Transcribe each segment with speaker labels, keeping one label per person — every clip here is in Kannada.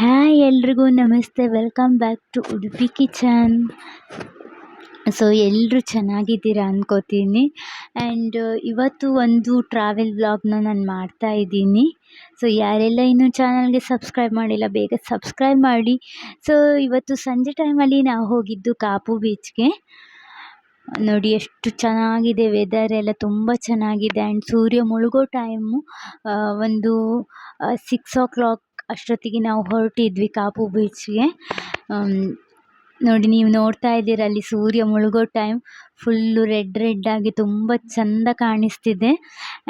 Speaker 1: ಹಾಯ್ ಎಲ್ರಿಗೂ namaste. Welcome back to Udupi kitchen so ಎಲ್ಲರೂ ಚೆನ್ನಾಗಿದ್ದೀರಾ ಅಂದ್ಕೋತೀನಿ ಆ್ಯಂಡ್ ಇವತ್ತು ಒಂದು ಟ್ರಾವೆಲ್ ವ್ಲಾಗ್ನ ನಾನು ಮಾಡ್ತಾ ಇದ್ದೀನಿ. ಸೊ ಯಾರೆಲ್ಲ ಇನ್ನೂ ಚಾನಲ್ಗೆ ಸಬ್ಸ್ಕ್ರೈಬ್ ಮಾಡಿಲ್ಲ, ಬೇಗ ಸಬ್ಸ್ಕ್ರೈಬ್ ಮಾಡಿ. ಸೊ ಇವತ್ತು ಸಂಜೆ ಟೈಮಲ್ಲಿ ನಾವು ಹೋಗಿದ್ದು ಕಾಪು ಬೀಚ್ಗೆ ನೋಡಿ, ಎಷ್ಟು ಚೆನ್ನಾಗಿದೆ ವೆದರ್ ಎಲ್ಲ, ತುಂಬ ಚೆನ್ನಾಗಿದೆ. ಆ್ಯಂಡ್ ಸೂರ್ಯ ಮುಳುಗೋ ಟೈಮು ಒಂದು ಸಿಕ್ಸ್ ಓ ಕ್ಲಾಕ್ ಅಷ್ಟೊತ್ತಿಗೆ ನಾವು ಹೊರಟಿದ್ವಿ ಕಾಪು ಬೀಚ್ಗೆ. ನೋಡಿ ನೀವು ನೋಡ್ತಾ ಇದ್ದೀರ, ಅಲ್ಲಿ ಸೂರ್ಯ ಮುಳುಗೋ ಟೈಮ್ ಫುಲ್ಲು ರೆಡ್ ರೆಡ್ ಆಗಿ ತುಂಬ ಚೆಂದ ಕಾಣಿಸ್ತಿದೆ.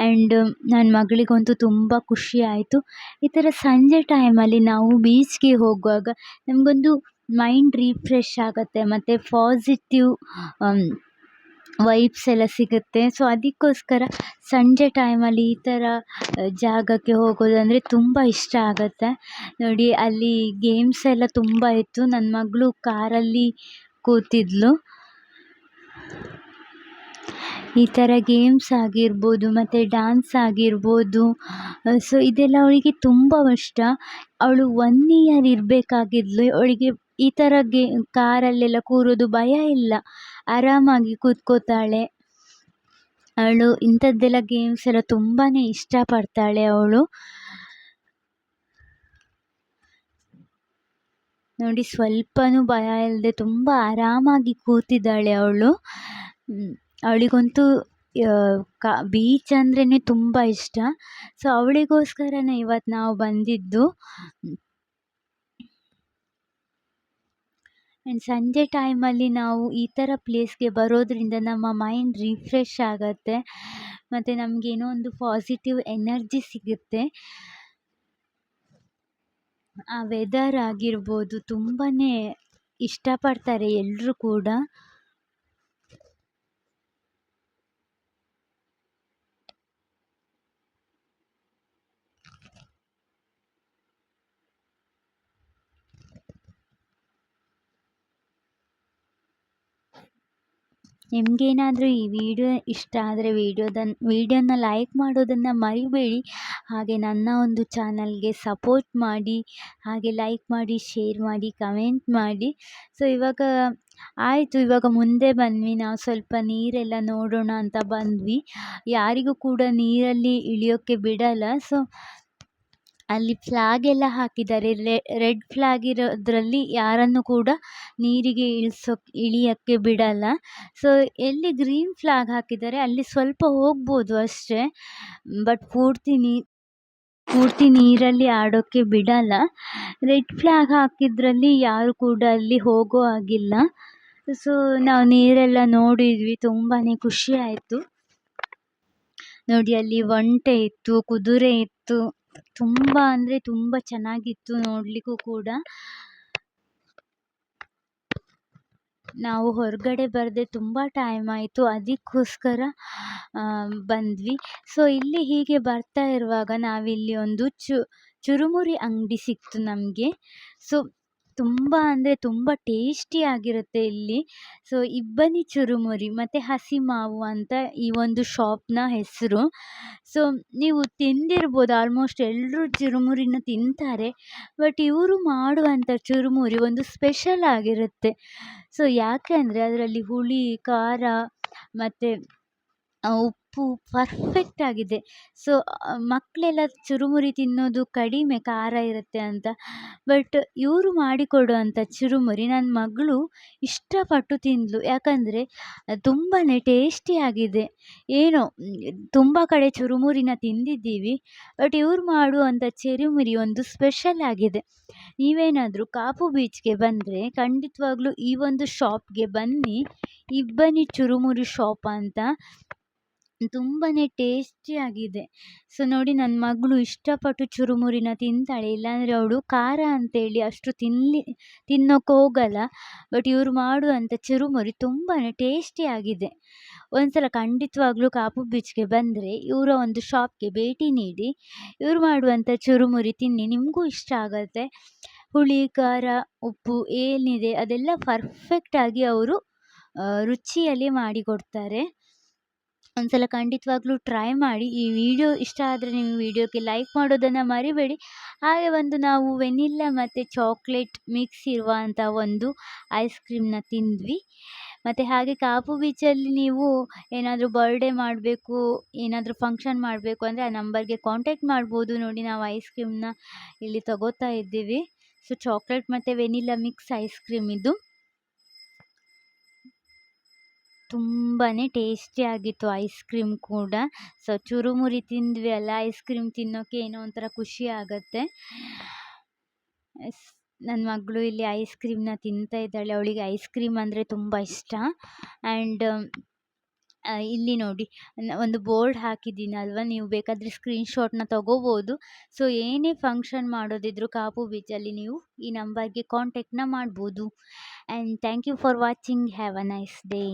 Speaker 1: ಆ್ಯಂಡ್ ನನ್ನ ಮಗಳಿಗಂತೂ ತುಂಬ ಖುಷಿ ಆಯಿತು. ಈ ಥರ ಸಂಜೆ ಟೈಮಲ್ಲಿ ನಾವು ಬೀಚ್ಗೆ ಹೋಗುವಾಗ ನಮಗೊಂದು ಮೈಂಡ್ ರಿಫ್ರೆಶ್ ಆಗುತ್ತೆ, ಮತ್ತು ಪಾಸಿಟಿವ್ ವೈಬ್ಸ್ ಎಲ್ಲ ಸಿಗುತ್ತೆ. ಸೊ ಅದಕ್ಕೋಸ್ಕರ ಸಂಜೆ ಟೈಮಲ್ಲಿ ಈ ಥರ ಜಾಗಕ್ಕೆ ಹೋಗೋದಂದರೆ ತುಂಬ ಇಷ್ಟ ಆಗುತ್ತೆ. ನೋಡಿ, ಅಲ್ಲಿ ಗೇಮ್ಸ್ ಎಲ್ಲ ತುಂಬ ಇತ್ತು. ನನ್ನ ಮಗಳು ಕಾರಲ್ಲಿ ಕೂತಿದ್ಲು. ಈ ಥರ ಗೇಮ್ಸ್ ಆಗಿರ್ಬೋದು, ಮತ್ತು ಡ್ಯಾನ್ಸ್ ಆಗಿರ್ಬೋದು ಸೊ ಇದೆಲ್ಲ ಅವಳಿಗೆ ತುಂಬ ಇಷ್ಟ. ಅವಳು ಒನ್ ಇಯರ್ ಇರಬೇಕಾಗಿದ್ಲು. ಅವಳಿಗೆ ಈ ಥರ ಗೇ, ಕಾರಲ್ಲೆಲ್ಲ ಕೂರೋದು ಭಯ ಇಲ್ಲ. ಆರಾಮಾಗಿ ಕೂತ್ಕೋತಾಳೆ ಅವಳು ಇಂಥದ್ದೆಲ್ಲ ಗೇಮ್ಸ್ ಎಲ್ಲ ತುಂಬಾ ಇಷ್ಟಪಡ್ತಾಳೆ ಅವಳು. ನೋಡಿ ಸ್ವಲ್ಪನೂ ಭಯ ಇಲ್ಲದೆ ತುಂಬ ಆರಾಮಾಗಿ ಕೂತಿದ್ದಾಳೆ ಅವಳು. ಅವಳಿಗಂತೂ ಕಾ ಬೀಚ್ ಅಂದ್ರೇ ತುಂಬ ಇಷ್ಟ. ಸೊ ಅವಳಿಗೋಸ್ಕರನೇ ಇವತ್ತು ನಾವು ಬಂದಿದ್ದು. ಆ್ಯಂಡ್ ಸಂಜೆ ಟೈಮಲ್ಲಿ ನಾವು ಈ ಥರ ಪ್ಲೇಸ್ಗೆ ಬರೋದರಿಂದ ನಮ್ಮ ಮೈಂಡ್ ರಿಫ್ರೆಶ್ ಆಗುತ್ತೆ. ಮತ್ತು ನಮಗೇನೋ ಒಂದು ಪಾಸಿಟಿವ್ ಎನರ್ಜಿ ಸಿಗುತ್ತೆ. ಆ ವೆದರ್ ಆಗಿರ್ಬೋದು ತುಂಬಾ ಇಷ್ಟಪಡ್ತಾರೆ ಎಲ್ಲರೂ ಕೂಡ. ನಿಮಗೇನಾದರೂ ಈ ವಿಡಿಯೋ ಇಷ್ಟ ಆದರೆ ವಿಡಿಯೋದನ್ನ ವಿಡಿಯೋನ ಲೈಕ್ ಮಾಡೋದನ್ನು ಮರಿಬೇಡಿ. ಹಾಗೆ ನನ್ನ ಒಂದು ಚಾನಲ್ಗೆ ಸಪೋರ್ಟ್ ಮಾಡಿ, ಹಾಗೆ ಲೈಕ್ ಮಾಡಿ, ಶೇರ್ ಮಾಡಿ, ಕಮೆಂಟ್ ಮಾಡಿ. ಸೊ, ಇವಾಗ ಆಯಿತು, ಇವಾಗ ಮುಂದೆ ಬಂದ್ವಿ ನಾವು ಸ್ವಲ್ಪ ನೀರೆಲ್ಲ ನೋಡೋಣ ಅಂತ ಬಂದ್ವಿ. ಯಾರಿಗೂ ಕೂಡ ನೀರಲ್ಲಿ ಇಳಿಯೋಕ್ಕೆ ಬಿಡಲ್ಲ. ಸೊ ಅಲ್ಲಿ ಫ್ಲಾಗ್ ಎಲ್ಲ ಹಾಕಿದ್ದಾರೆ. ರೆಡ್ ಫ್ಲಾಗ್ ಇರೋದ್ರಲ್ಲಿ ಯಾರನ್ನು ಕೂಡ ನೀರಿಗೆ ಇಳಿಸೋ, ಇಳಿಯೋಕ್ಕೆ ಬಿಡಲ್ಲ. ಸೊ ಎಲ್ಲಿ ಗ್ರೀನ್ ಫ್ಲಾಗ್ ಹಾಕಿದ್ದಾರೆ, ಅಲ್ಲಿ ಸ್ವಲ್ಪ ಹೋಗ್ಬೋದು ಅಷ್ಟೇ. ಬಟ್ ಪೂರ್ತಿ ನೀ, ಪೂರ್ತಿ ನೀರಲ್ಲಿ ಆಡೋಕ್ಕೆ ಬಿಡಲ್ಲ. ರೆಡ್ ಫ್ಲಾಗ್ ಹಾಕಿದ್ರಲ್ಲಿ ಯಾರು ಕೂಡ ಅಲ್ಲಿ ಹೋಗೋ ಹಾಗಿಲ್ಲ. ಸೊ ನಾವು ನೀರೆಲ್ಲ ನೋಡಿದ್ವಿ ತುಂಬಾ ಖುಷಿ ಆಯಿತು. ನೋಡಿ, ಅಲ್ಲಿ ಒಂಟೆ ಇತ್ತು, ಕುದುರೆ ಇತ್ತು. ತುಂಬ ಅಂದರೆ ತುಂಬ ಚೆನ್ನಾಗಿತ್ತು ನೋಡಲಿಕ್ಕೂ ಕೂಡ. ನಾವು ಹೊರಗಡೆ ಬರದೆ ತುಂಬ ಟೈಮ್ ಆಯಿತು. ಅದಕ್ಕೋಸ್ಕರ ಬಂದ್ವಿ. ಸೊ ಇಲ್ಲಿ ಹೀಗೆ ಬರ್ತಾ ಇರುವಾಗ ನಾವಿಲ್ಲಿ ಒಂದು ಚು, ಚುರುಮುರಿ ಅಂಗಡಿ ಸಿಕ್ತು ನಮಗೆ. ಸೊ ತುಂಬ ಅಂದರೆ ತುಂಬ ಟೇಸ್ಟಿಯಾಗಿರುತ್ತೆ ಇಲ್ಲಿ. ಸೊ, ಇಬ್ಬನಿ ಚುರುಮುರಿ ಮತ್ತು ಹಸಿ ಮಾವು ಅಂತ ಈ ಒಂದು ಶಾಪ್ನ ಹೆಸರು. ಸೊ, ನೀವು ತಿಂದಿರ್ಬೋದು ಆಲ್ಮೋಸ್ಟ್ ಎಲ್ಲರೂ ಚುರುಮುರಿನ ತಿಂತಾರೆ. ಬಟ್ ಇವರು ಮಾಡುವಂಥ ಚುರುಮುರಿ ಒಂದು ಸ್ಪೆಷಲ್ ಆಗಿರುತ್ತೆ. ಸೊ ಯಾಕೆ ಅಂದರೆ ಅದರಲ್ಲಿ ಹುಳಿ, ಖಾರ ಮತ್ತು ಉಪ್ಪು ಪರ್ಫೆಕ್ಟ್ ಆಗಿದೆ. ಸೊ ಮಕ್ಕಳೆಲ್ಲ ಚುರುಮುರಿ ತಿನ್ನೋದು ಕಡಿಮೆ ಖಾರ ಇರುತ್ತೆ ಅಂತ. ಬಟ್ ಇವರು ಮಾಡಿಕೊಡುವಂಥ ಚುರುಮುರಿ ನನ್ನ ಮಗಳು ಇಷ್ಟಪಟ್ಟು ತಿಂದಳು ಯಾಕಂದರೆ ತುಂಬಾ ಟೇಸ್ಟಿಯಾಗಿದೆ ಏನೋ, ತುಂಬ ಕಡೆ ಚುರುಮುರಿನ ತಿಂದಿದ್ದೀವಿ ಬಟ್ ಇವ್ರು ಮಾಡುವಂಥ ಚುರುಮುರಿ ಒಂದು ಸ್ಪೆಷಲ್ ಆಗಿದೆ. ನೀವೇನಾದರೂ ಕಾಪು ಬೀಚ್ಗೆ ಬಂದರೆ ಖಂಡಿತವಾಗ್ಲೂ ಈ ಒಂದು ಶಾಪ್ಗೆ ಬನ್ನಿ. ಇಬ್ಬನಿ ಚುರುಮುರಿ ಶಾಪ್ ಅಂತ. ತುಂಬಾ ಟೇಸ್ಟಿಯಾಗಿದೆ ಸೊ, ನೋಡಿ ನನ್ನ ಮಗಳು ಇಷ್ಟಪಟ್ಟು ಚುರುಮುರಿನ ತಿಂತಾಳೆ. ಇಲ್ಲಾಂದರೆ ಅವಳು ಖಾರ ಅಂತೇಳಿ ಅಷ್ಟು ತಿನ್ನಲಿ ತಿನ್ನೋಕೆ ಹೋಗಲ್ಲ. ಬಟ್ ಇವರು ಮಾಡುವಂಥ ಚುರುಮುರಿ ತುಂಬಾ ಟೇಸ್ಟಿಯಾಗಿದೆ ಒಂದು ಸಲ ಖಂಡಿತವಾಗ್ಲೂ ಕಾಪು ಬೀಚ್ಗೆ ಬಂದರೆ ಇವರ ಒಂದು ಶಾಪ್ಗೆ ಭೇಟಿ ನೀಡಿ, ಇವರು ಮಾಡುವಂಥ ಚುರುಮುರಿ ತಿನ್ನಿ. ನಿಮಗೂ ಇಷ್ಟ ಆಗುತ್ತೆ. ಹುಳಿ, ಖಾರ, ಉಪ್ಪು ಏನಿದೆ ಅದೆಲ್ಲ ಪರ್ಫೆಕ್ಟಾಗಿ ಅವರು ರುಚಿಯಲ್ಲಿ ಮಾಡಿಕೊಡ್ತಾರೆ. ಒಂದ್ಸಲ ಖಂಡಿತವಾಗ್ಲೂ ಟ್ರೈ ಮಾಡಿ, ಈ ವಿಡಿಯೋ ಇಷ್ಟ ಆದರೆ ನೀವು ವಿಡಿಯೋಗೆ ಲೈಕ್ ಮಾಡೋದನ್ನು ಮರಿಬೇಡಿ. ಹಾಗೆ ಒಂದು ನಾವು ವೆನಿಲ್ಲ ಮತ್ತು ಚಾಕ್ಲೇಟ್ ಮಿಕ್ಸ್ ಇರುವಂಥ ಒಂದು ಐಸ್ ಕ್ರೀಮ್ನ ತಿಂದ್ವಿ. ಮತ್ತು ಹಾಗೆ ಕಾಪು ಬೀಚಲ್ಲಿ ನೀವು ಏನಾದರೂ ಬರ್ಡೇ ಮಾಡಬೇಕು, ಏನಾದರೂ ಫಂಕ್ಷನ್ ಮಾಡಬೇಕು ಅಂದರೆ ಆ ನಂಬರ್ಗೆ ಕಾಂಟ್ಯಾಕ್ಟ್ ಮಾಡ್ಬೋದು ನೋಡಿ. ನಾವು ಐಸ್ ಕ್ರೀಮ್ನ ಇಲ್ಲಿ ತಗೋತಾ ಇದ್ದೀವಿ. ಸೊ ಚಾಕ್ಲೇಟ್ ಮತ್ತು ವೆನಿಲ್ಲ ಮಿಕ್ಸ್ ಐಸ್ ಕ್ರೀಮ್ ಇದು. ತುಂಬಾ ಟೇಸ್ಟಿಯಾಗಿತ್ತು ಐಸ್ ಕ್ರೀಮ್ ಕೂಡ. ಸೊ, ಚುರುಮುರಿ ತಿಂದ್ವಿ ಅಲ್ಲ, ಐಸ್ ಕ್ರೀಮ್ ತಿನ್ನೋಕ್ಕೆ ಏನೋ ಒಂಥರ ಖುಷಿ ಆಗುತ್ತೆ. ನನ್ನ ಮಗಳು ಇಲ್ಲಿ ಐಸ್ ಕ್ರೀಮ್ನ ತಿಂತಾ ಇದ್ದಾಳೆ. ಅವಳಿಗೆ ಐಸ್ ಕ್ರೀಮ್ ಅಂದರೆ ತುಂಬ ಇಷ್ಟ. ಆ್ಯಂಡ್ ಇಲ್ಲಿ ನೋಡಿ ಒಂದು ಬೋರ್ಡ್ ಹಾಕಿದ್ದೀನಲ್ವ ನೀವು ಬೇಕಾದರೆ ಸ್ಕ್ರೀನ್ಶಾಟ್ನ ತೊಗೋಬೋದು. ಸೊ, ಏನೇ ಫಂಕ್ಷನ್ ಮಾಡೋದಿದ್ರು ಕಾಪು ಬೀಚಲ್ಲಿ ನೀವು ಈ ನಂಬರ್ಗೆ ಕಾಂಟ್ಯಾಕ್ಟ್ನ ಮಾಡ್ಬೋದು. And thank you for watching. Have a nice day.